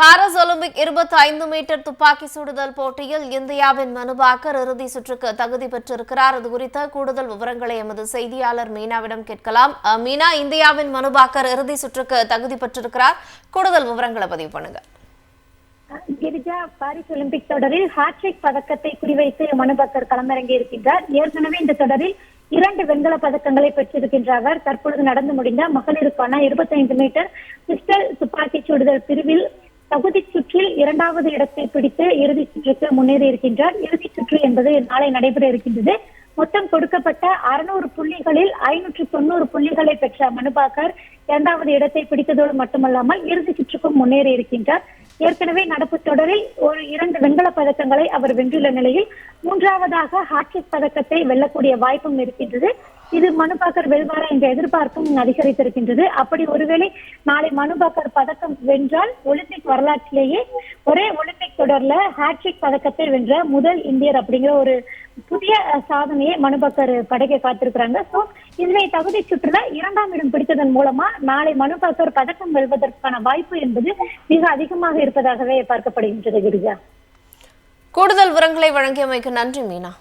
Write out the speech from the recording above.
Paris Olympic இருபத்தி ஐந்து metre துப்பாக்கி சுடுதல் போட்டியில் இந்தியாவின் மனுபாக்கர் இறுதி சுற்றுக்கு தகுதி பெற்றிருக்கிறார். இது குறித்த கூடுதல் விவரங்களை எமது செய்தியாளர் மீனாவிடம் கேட்கலாம். அஹ், மீனா இந்தியாவின் மனுபாக்கர் இறுதி சுற்றுக்கு தகுதி பெற்றிருக்கிறார். கூடுதல் விவரங்களை பதிவு பண்ணுங்க. கிரிஜா பாரிஸ் ஒலிம்பிக் தொடரில் ஹாட்ரிக் பதக்கத்தை குறிவைத்து மனுபக்கர் களமிறங்கி இருக்கின்றார். ஏற்கனவே இந்த தொடரில் இரண்டு வெண்கல பதக்கங்களை பெற்றிருக்கின்ற அவர் தற்பொழுது நடந்து முடிந்த மகளிருக்கான 25 மீட்டர் பிஸ்டல் துப்பாக்கி சுடுதல் பிரிவில் இரண்டாவது இடத்தை பிடித்து இறுதி சுற்றுக்கு முன்னேறி இருக்கின்றார். இறுதி சுற்று என்பது நாளை நடைபெற இருக்கின்றது. மொத்தம் கொடுக்கப்பட்ட அறுநூறு புள்ளிகளில் ஐநூற்று தொண்ணூறு புள்ளிகளை பெற்ற மனுபாக்கர் இரண்டாவது இடத்தை பிடித்ததோடு மட்டுமல்லாமல் இறுதி சுற்றுக்கும் முன்னேறி இருக்கின்றார். ஏற்கனவே நடப்பு தொடரில் ஒரு இரண்டு வெண்கல பதக்கங்களை அவர் வென்றுள்ள நிலையில் மூன்றாவதாக ஹாட்ரிக் பதக்கத்தை வெல்லக்கூடிய வாய்ப்பும் இருக்கின்றது. இது மனுபாக்கர் வெல்வாரா என்ற எதிர்பார்ப்பும் அதிகரித்திருக்கின்றது. அப்படி ஒருவேளை நாளை மனுபாக்கர் பதக்கம் வென்றால் ஒலிம்பிக் வரலாற்றிலேயே ஒரே ஒலிம்பிக் தொடர்ல ஹாட்ரிக் பதக்கத்தை வென்ற முதல் இந்தியர் அப்படிங்கிற ஒரு புதிய சாதனையை மனுபாக்கர் படைக்க காத்திருக்கிறாங்க. சோ இதனை தகுதி சுற்றுல இரண்டாம் இடம் பிடித்ததன் மூலமா நாளை மனுபாக்கர் பதக்கம் வெல்வதற்கான வாய்ப்பு என்பது மிக அதிகமாக இருப்பதாகவே பார்க்கப்படுகின்றது கிரிஜா. கூடுதல் விவரங்களை வழங்கியமைக்கு நன்றி மீனா.